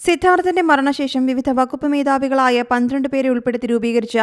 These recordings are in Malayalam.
സിദ്ധാർത്ഥന്റെ മരണശേഷം വിവിധ വകുപ്പ് മേധാവികളായ പന്ത്രണ്ട് പേരെ ഉൾപ്പെടുത്തി രൂപീകരിച്ച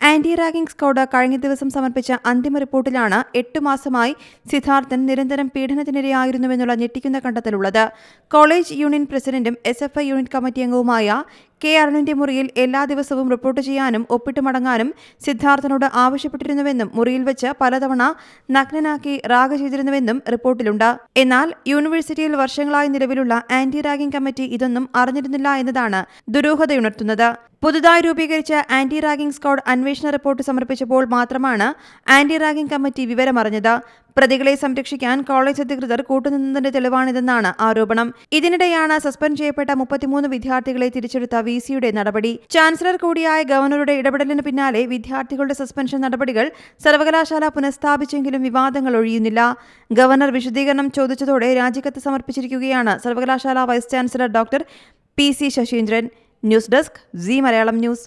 ആന്റി റാഗിംഗ് സ്ക്വാഡ് കഴിഞ്ഞ ദിവസം സമർപ്പിച്ച അന്തിമ റിപ്പോർട്ടിലാണ് എട്ട് മാസമായി സിദ്ധാർത്ഥൻ നിരന്തരം പീഡനത്തിനിരയായിരുന്നുവെന്നുള്ള ഞെട്ടിക്കുന്ന കണ്ടെത്തലുള്ളത്. കോളേജ് യൂണിയൻ പ്രസിഡന്റും S F I unit committee അംഗവുമായ കെ അരുണിന്റെ മുറിയിൽ എല്ലാ ദിവസവും റിപ്പോർട്ട് ചെയ്യാനും ഒപ്പിട്ട് മടങ്ങാനും സിദ്ധാർത്ഥനോട് ആവശ്യപ്പെട്ടിരുന്നുവെന്നും മുറിയിൽ വെച്ച് പലതവണ നഗ്നനാക്കി റാഗ് ചെയ്തിരുന്നുവെന്നും റിപ്പോർട്ടിലുണ്ട്. എന്നാൽ യൂണിവേഴ്സിറ്റിയിൽ വർഷങ്ങളായി നിലവിലുള്ള ആന്റി റാഗിംഗ് കമ്മിറ്റി ഇതൊന്നും അറിഞ്ഞിരുന്നില്ല എന്നതാണ് ദുരൂഹതയുണർത്തുന്നത്. പുതുതായി രൂപീകരിച്ച ആന്റി റാഗിംഗ് സ്ക്വാഡ് അന്വേഷണ റിപ്പോർട്ട് സമർപ്പിച്ചപ്പോൾ മാത്രമാണ് ആന്റി റാഗിംഗ് കമ്മിറ്റി വിവരമറിഞ്ഞത്. പ്രതികളെ സംരക്ഷിക്കാൻ കോളേജ് അധികൃതർ കൂട്ടുനിന്നതിന്റെ തെളിവാണിതെന്നാണ് ആരോപണം. ഇതിനിടെയാണ് സസ്പെൻഡ് ചെയ്യപ്പെട്ട മുപ്പത്തിമൂന്ന് വിദ്യാർത്ഥികളെ തിരിച്ചെടുത്ത വി സിയുടെ നടപടി. ചാൻസലർ കൂടിയായ ഗവർണറുടെ ഇടപെടലിന് പിന്നാലെ വിദ്യാർത്ഥികളുടെ സസ്പെൻഷൻ നടപടികൾ സർവകലാശാല പുനഃസ്ഥാപിച്ചെങ്കിലും വിവാദങ്ങൾ ഒഴിയുന്നില്ല. ഗവർണർ വിശദീകരണം ചോദിച്ചതോടെ രാജിക്കത്ത് സമർപ്പിച്ചിരിക്കുകയാണ് സർവകലാശാല vice chancellor doctor P C Sasheendran. News desk Zee Malayalam news.